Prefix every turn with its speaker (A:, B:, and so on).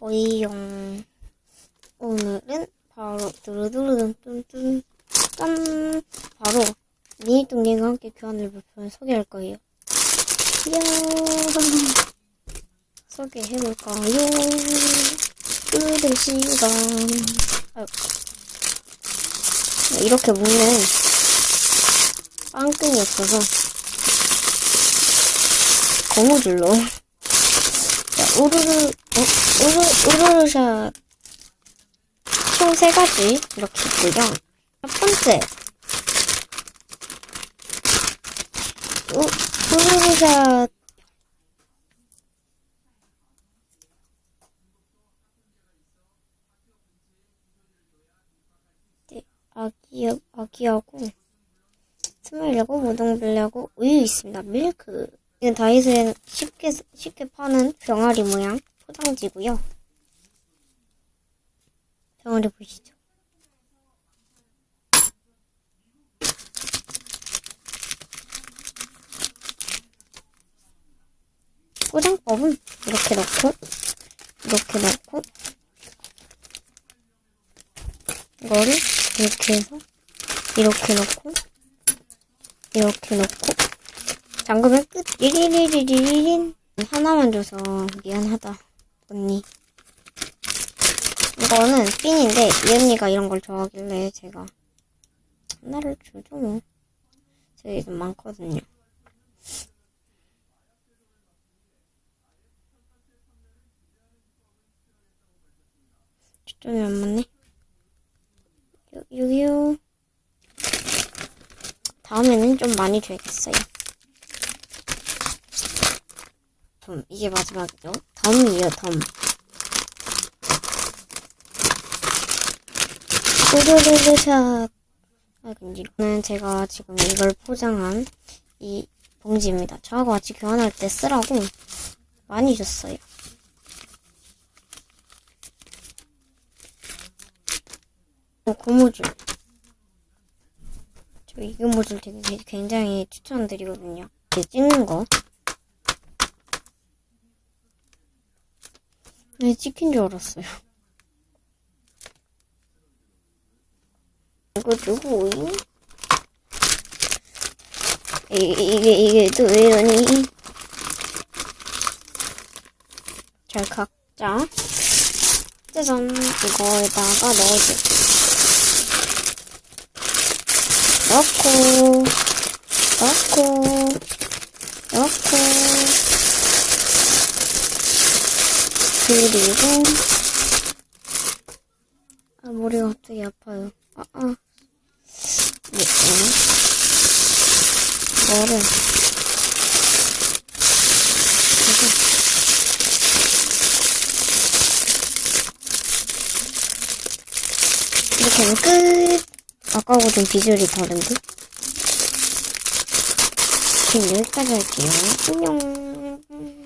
A: 거예요. 오늘은 바로 두루두루둔 뚠뚠 짠 바로 미니뚱님과 함께 교환을 발표를 소개할 거예요. 이야 소개해볼까요? 끄들 시간 아유. 네, 이렇게 묶는 빵끈이 없어서 고무줄로 자, 우르르 어? 우르 우르르샷 총 세 가지 이렇게 있고요. 첫 번째 우, 우르르샷 네, 아기 아기하고 스마일하고 모동블레하고 우유 있습니다. 밀크. 이건 다이소에 쉽게 쉽게 파는 병아리 모양 포장지고요. 병아리 보시죠. 포장법은 이렇게 넣고 이렇게 넣고 이거를 이렇게 해서 이렇게 넣고 이렇게 넣고 잠그면 끝. 리리리리리린. 하나만 줘서 미안하다 언니. 이거는 핀인데 이 언니가 이런 걸 좋아하길래 제가 하나를 주죠 뭐. 저희 좀 많거든요. 초점이 안 맞네. 요, 요요. 다음에는 좀 많이 줘야겠어요. 덤, 이게 마지막이죠. 덤이에요, 덤. 우르르르샷. 아, 근데 이거는 제가 지금 이걸 포장한 이 봉지입니다. 저하고 같이 교환할 때 쓰라고 많이 줬어요. 어, 고무줄. 저 이 고무줄 되게 굉장히 추천드리거든요. 찍는 거. 네, 찍힌 줄 알았어요. 이거 누구? 이, 이게, 이게 또 왜 이러니? 잘 각자. 짜잔. 이거에다가 넣어줘. 넣고, 넣고, 그리고, 아, 머리가 갑자기 아파요. 아, 아. 네, 네. 이거를, 이렇게 하면 끝! 아까하고 좀 비주얼이 다른데? 그럼 여기까지 할게요. 안녕.